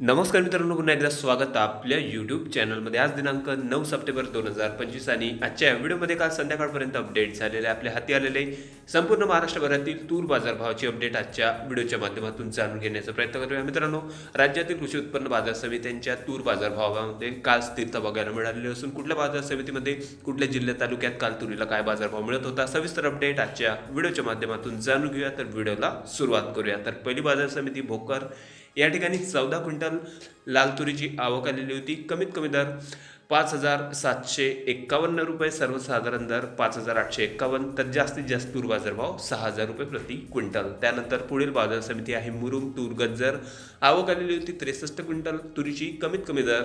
नमस्कार मित्रांनो पुन्हा एकदा स्वागत आपल्या यूट्यूब चॅनलमध्ये आज दिनांक नऊ सप्टेंबर दोन हजार पंचवीस आणि आजच्या व्हिडिओमध्ये काल संध्याकाळपर्यंत अपडेट झालेले आपल्या हाती आलेले संपूर्ण महाराष्ट्रभरातील तूर बाजारभावाची अपडेट आजच्या व्हिडिओच्या माध्यमातून जाणून घेण्याचा प्रयत्न करूया. मित्रांनो राज्यातील कृषी उत्पन्न बाजार समित्यांच्या तूर बाजारभावामध्ये काल स्थिरता बघायला मिळालेली असून कुठल्या बाजार समितीमध्ये कुठल्या जिल्ह्या तालुक्यात काल तुरीला काय बाजारभाव मिळत होता सविस्तर अपडेट आजच्या व्हिडिओच्या माध्यमातून जाणून घेऊया. तर व्हिडिओला सुरुवात करूया. तर पहिली बाजार समिती भोकर या ठिकाणी चौदा क्विंटल लाल तुरीची आवक आलेली होती. कमीत कमी दर पाच हजार सातशे एक्कावन्न रुपये सर्वसाधारण दर पाच हजार आठशे एक्कावन्न तर जास्तीत जास्त तूर बाजारभाव सहा हजार रुपये प्रति क्विंटल. त्यानंतर पुढील बाजार समिती आहे मुरुम तूर गज्जर. आवक आलेली होती त्रेसष्ट क्विंटल तुरीची. कमीत कमी दर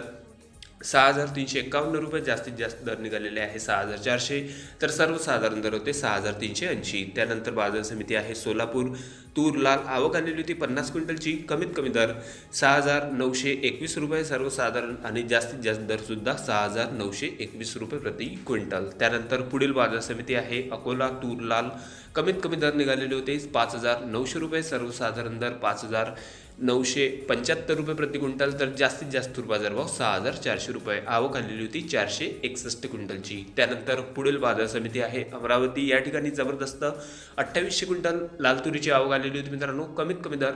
सहा हजार तीनशे एक्कावन्न रुपये. जास्तीत जास्त दर निघालेले आहे सहा हजार चारशे. तर सर्वसाधारण दर होते सहा हजार तीनशे ऐंशी. त्यानंतर बाजार समिती आहे सोलापूर तूर लाल आवक आलेली होती. पन्नास क्विंटलची. कमीत कमी दर सहा हजार नऊशे एकवीस रुपये सर्वसाधारण आणि जास्तीत जास्त दरसुद्धा सहा हजार नऊशे एकवीस रुपये प्रति क्विंटल. त्यानंतर पुढील बाजार समिती आहे. अकोला तूर लाल कमीत कमी दर निघालेले होते. पाच हजार नऊशे रुपये सर्वसाधारण दर पाच हजार नऊशे पंच्याहत्तर रुपये प्रति क्विंटल तर जास्तीत जास्त तूर बाजारभाव सहा हजार चारशे रुपये. आवक आलेली होती चारशे एकसष्ट क्विंटलची. त्यानंतर पुढील बाजार समिती आहे. अमरावती या ठिकाणी जबरदस्त अठ्ठावीसशे क्विंटल लाल तुरीची आवक आली आलेली होती मित्रांनो. कमीत कमी दर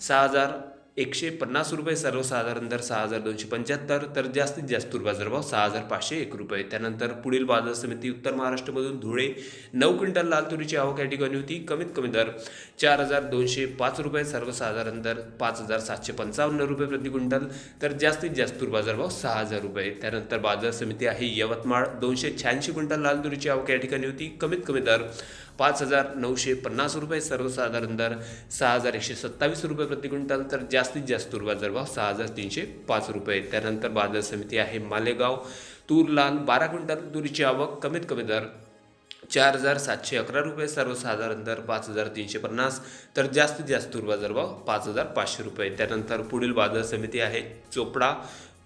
सहा हजार एकशे पन्नास रुपये सर्वसाधारण दर सहा हजार दोनशे पंच्याहत्तर तर जास्तीत जास्त तूर बाजारभाव सहा हजार पाचशे एक रुपये. त्यानंतर पुढील बाजार समिती उत्तर महाराष्ट्रामधून धुळे नऊ क्विंटल लाल तुरीची आवक या ठिकाणी होती. कमीत कमी दर चार हजार दोनशे पाच रुपये सर्वसाधारण दर पाच हजार सातशे पंचावन्न रुपये प्रति क्विंटल तर जास्तीत जास्त तूर बाजारभाव सहा हजार रुपये. त्यानंतर बाजार समिती आहे यवतमाळ दोनशे शहाऐंशी क्विंटल लाल तुरीची आवक या ठिकाणी होती. कमीत कमी दर पाच हजार नऊशे पन्नास रुपये सर्वसाधारण दर सहा हजार एकशे सत्तावीस रुपये प्रति क्विंटल तर जास्त जास्तीत जास्त तूर बाजारभाव सहा हजार तीनशे पाच रुपये. त्यानंतर बाजार समिती आहे मालेगाव. तूर लाल बारा क्विंटल तुरीची आवक कमीत कमी दर चार हजार सातशे अकरा रुपये सर्वसाधारण दर पाच हजार तीनशे पन्नास तर जास्तीत जास्त तूर बाजारभाव पाच हजार पाचशे रुपये. त्यानंतर पुढील बाजार समिती आहे चोपडा.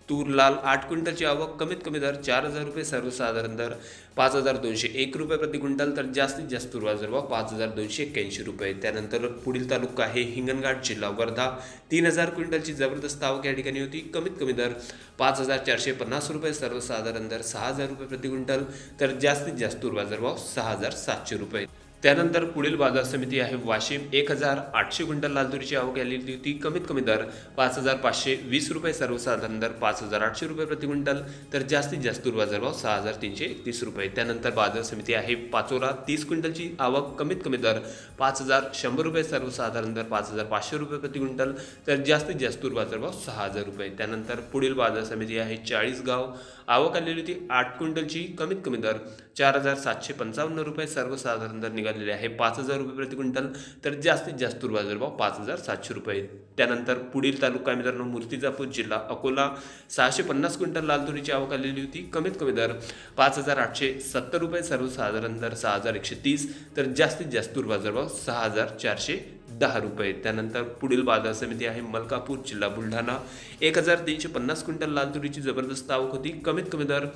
तूर लाल आठ क्विंटलची आवक कमीत कमी दर चार हजार रुपये सर्वसाधारण दर पाच हजार दोनशे एक रुपये प्रति क्विंटल तर जास्तीत जास्त तूर बाजारभाव पाच हजार दोनशे एक्क्याऐंशी रुपये. त्यानंतर पुढील तालुका आहे हिंगणघाट जिल्हा वर्धा. तीन हजार क्विंटलची जबरदस्त आवक या ठिकाणी होती. कमीत कमी दर पाच हजार चारशे पन्नास रुपये सर्वसाधारण दर सहा हजार रुपये प्रति क्विंटल तर जास्तीत जास्त तूर बाजारभाव सहा हजार सातशे रुपये. त्यानंतर पुढील बाजार समिती आहे वाशिम. एक हजार आठशे क्विंटल लाल तुरीची आवक आलेली होती. कमीत कमी दर पाच हजार पाचशे वीस रुपये सर्वसाधारण दर पाच हजार आठशे रुपये प्रति क्विंटल तर जास्तीत जास्त तूर बाजारभाव सहा हजार तीनशे एकतीस रुपये. त्यानंतर बाजार समिती आहे पाचोरा. तीस क्विंटलची आवक कमीत कमी दर पाच हजार शंभर रुपये सर्वसाधारण दर पाच हजार पाचशे रुपये प्रति क्विंटल तर जास्तीत जास्त तूर बाजारभाव सहा हजार रुपये. त्यानंतर पुढील बाजार समिती आहे चाळीसगाव आवक आलेली होती आठ क्विंटलची कमीत कमी दर चार हजार सातशे पंचावन्न रुपये सर्वसाधारण दर निघालेले आहे. पाच हजार रुपये प्रति क्विंटल तर जास्तीत जास्त बाजारभाव पाच हजार सातशे रुपये. त्यानंतर पुढील तालुका मित्रांनो मूर्तिजापूर जिल्हा अकोला. सहाशे पन्नास क्विंटल लाल तुरीची आवक आलेली होती. कमीत कमी दर पाच हजार आठशे सत्तर रुपये सर्वसाधारण दर सहा हजार एकशे तीस. तर जास्तीत जास्त बाजारभाव सहा हजार चारशे दहा रुपये. त्यानंतर पुढील बाजार समिती आहे मलकापूर जिल्हा बुलढाणा. एक हजार तीनशे पन्नास क्विंटल लाल तुरीची जबरदस्त आवक होती. कमीत कमी दर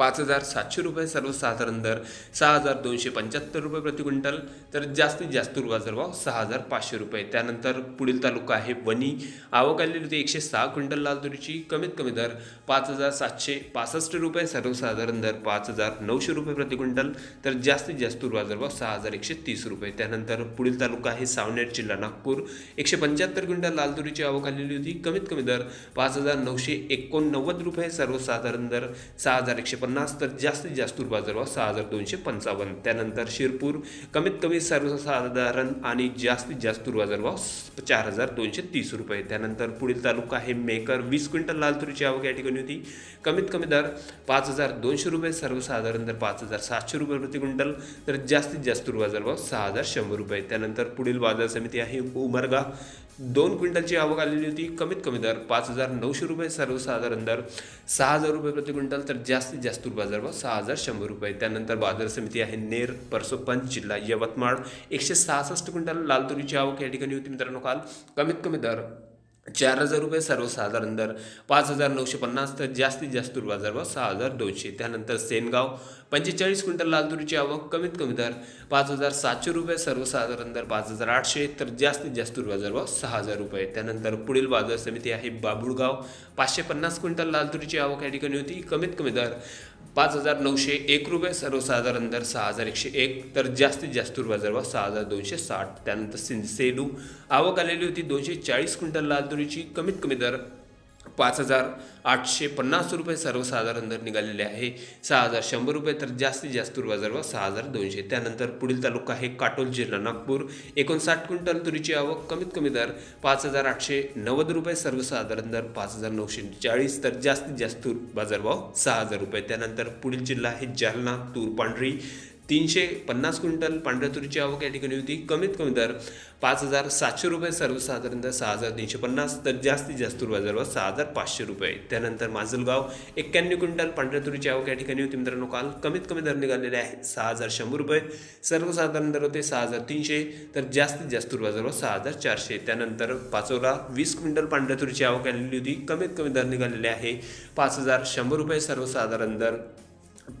पाच हजार सातशे रुपये सर्वसाधारण दर सहा हजार दोनशे पंच्याहत्तर रुपये प्रति क्विंटल तर जास्तीत जास्त तूर भाव सहा हजार पाचशे रुपये. त्यानंतर पुढील तालुका आहे वणी. आवक आलेली होती एकशे सहा क्विंटल लाल तुरीची. कमीत कमी दर पाच हजार सातशे पासष्ट रुपये सर्वसाधारण दर पाच हजार नऊशे रुपये प्रति क्विंटल तर जास्तीत जास्त तूर बाजारभाव सहा हजार एकशे तीस रुपये. त्यानंतर पुढील तालुका आहे सावनेर जिल्हा नागपूर. एकशे पंच्याहत्तर क्विंटल लाल तुरीची आवक आलेली होती. कमीत कमी दर पाच हजार नऊशे एकोणनव्वद रुपये सर्वसाधारण दर सहा हजार एकशे पन्नास पन्नास तर जास्तीत जास्त तूर बाजारभाव सहा हजार दोनशे पंचावन्न. त्यानंतर शिरपूर कमीत कमी सर्वसाधारण आणि जास्तीत जास्त बाजार बाजारभाव चार हजार दोनशे तीस रुपये. त्यानंतर पुढील तालुका आहे मेकर वीस क्विंटल लाल तुरीची आवक या ठिकाणी होती. कमीत कमी दर पाच हजार दोनशे रुपये सर्वसाधारण दर पाच हजार सातशे रुपये प्रति क्विंटल तर जास्तीत जास्त बाजार बाजारभाव सहा हजार शंभर रुपये. त्यानंतर पुढील बाजार समिती आहे उमरगा दोन क्विंटलची आवक आलेली होती. कमीत कमी दर पाच हजार नऊशे रुपये सर्वसाधारण दर सहा हजार रुपये प्रति क्विंटल तर जास्तीत जास्त बाजार बाजारभाव सहा हजार शंभर रुपये. त्यानंतर बाजार समिती आहे नेर परसोपंच जिल्हा यवतमाळ. एकशे सहासष्ट क्विंटल लाल तुरीची आवक या ठिकाणी होती मित्रांनो काल. कमीत कमी दर चार हजार रुपये सर्वसाधारण दर पाच हजार नऊशे पन्नास तर जास्तीत जास्त बाजार भाव सहा हजार दोनशे. त्यानंतर सेनगाव पंचेचाळीस क्विंटल लाल तुरीची आवक कमीत कमी दर पाच हजार सातशे रुपये सर्वसाधारण दर पाच हजार आठशे तर जास्तीत जास्त बाजार भाव सहा हजार रुपये. त्यानंतर पुढील बाजार समिती आहे बाबुळगाव पाचशे पन्नास क्विंटल लाल तुरीची आवक या ठिकाणी होती कमीत कमी दर पाच हजार नऊशे एक रुपये सर्वसाधारण दर सहा हजार एकशे एक तर जास्तीत जास्त तूर सहा हजार दोनशे साठ. त्यानंतर सिं सेलू आवक आलेली होती दोनशे चाळीस क्विंटल लाल तुरीची. कमीत कमी दर पाच हजार आठशे पन्नास रुपये सर्वसाधारण दर निघालेले आहे. सहा हजार शंभर रुपये तर जास्तीत जास्त तूर बाजारभाव सहा हजार दोनशे. त्यानंतर पुढील तालुका आहे काटोल जिल्हा नागपूर. एकोणसाठ क्विंटल तुरीची आवक कमीत कमी दर पाच हजार आठशे नव्वद रुपये सर्वसाधारण दर पाच हजार नऊशे चाळीस. तर जास्तीत जास्त तूर बाजारभाव सहा हजार रुपये. त्यानंतर पुढील जिल्हा आहे जालना तूर पांढरी. तीनशे पन्नास क्विंटल पांढऱ्या तुरीची आवक या ठिकाणी होती. कमीत कमी दर पाच हजार सातशे रुपये सर्वसाधारण दर सहा हजार तीनशे पन्नास तर जास्तीत जास्त तूर बाजारभाव सहा हजार पाचशे रुपये. त्यानंतर माजलगाव एक्क्याण्णव क्विंटल पांढऱ्या तुरीची आवक या ठिकाणी होती. मित्रांनो काल कमीत कमी दर निघालेले आहे सहा हजार शंभर रुपये सर्वसाधारण दर होते सहा हजार तीनशे तर जास्तीत जास्त तूर बाजारभाव सहा हजार चारशे. त्यानंतर पाचोला वीस क्विंटल पांढऱ्या तुरीची आवक आलेली होती. कमीत कमी दर निघालेले आहे पाच हजार शंभर रुपये सर्वसाधारण दर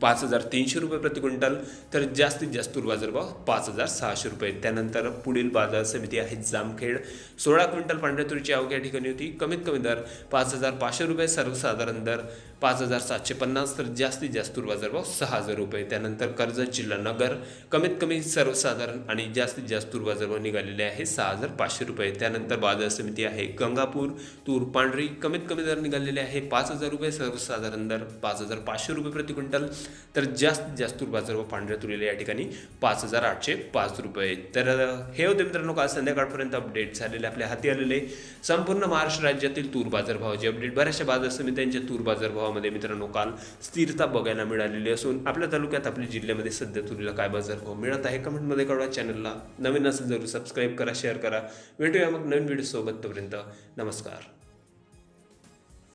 पाच हजार तीनशे रुपये प्रति क्विंटल तर जास्तीत जास्त तूर बाजारभाव पाच हजार सहाशे रुपये. त्यानंतर पुढील बाजार समिती आहे जामखेड. सोळा क्विंटल पांढऱ्या तुरीची आवक या ठिकाणी होती. कमीत कमी दर पाच हजार पाचशे रुपये सर्वसाधारण दर पाच हजार सातशे पन्नास तर जास्तीत जास्त तूर बाजारभाव सहा हजार रुपये. त्यानंतर कर्जत जिल्हा नगर कमीत कमी सर्वसाधारण आणि जास्तीत जास्त तूर निघालेले आहे सहा हजार पाचशे रुपये. त्यानंतर बाजार समिती आहे गंगापूर तूर पांढरी कमीत कमी दर निघालेले आहे पाच हजार रुपये सर्वसाधारण दर पाच हजार पाचशे रुपये प्रति क्विंटल. तर जास्तीत जास्त तूर बाजारभाव पांढऱ्या तुरीला या ठिकाणी पाच हजार आठशे पाच रुपये. तर हे होते मित्रांनो काल संध्याकाळपर्यंत अपडेट झालेले आपल्या हाती आलेले संपूर्ण महाराष्ट्र राज्यातील तूर बाजारभावाचे अपडेट बऱ्याचशा बाजार समित्यांच्या तूर बाजारभाव बाजारभावामध्ये मित्रांनो काल स्थिरता बघायला मिळालेली असून आपल्या तालुक्यात आपल्या जिल्ह्यामध्ये सध्या तुरीला काय बाजारभाव मिळत आहे? कमेंटमध्ये कळवा. चॅनलला नवीन असेल जरूर सबस्क्राईब करा शेअर करा. भेटूया मग नवीन व्हिडिओसोबत तोपर्यंत. नमस्कार.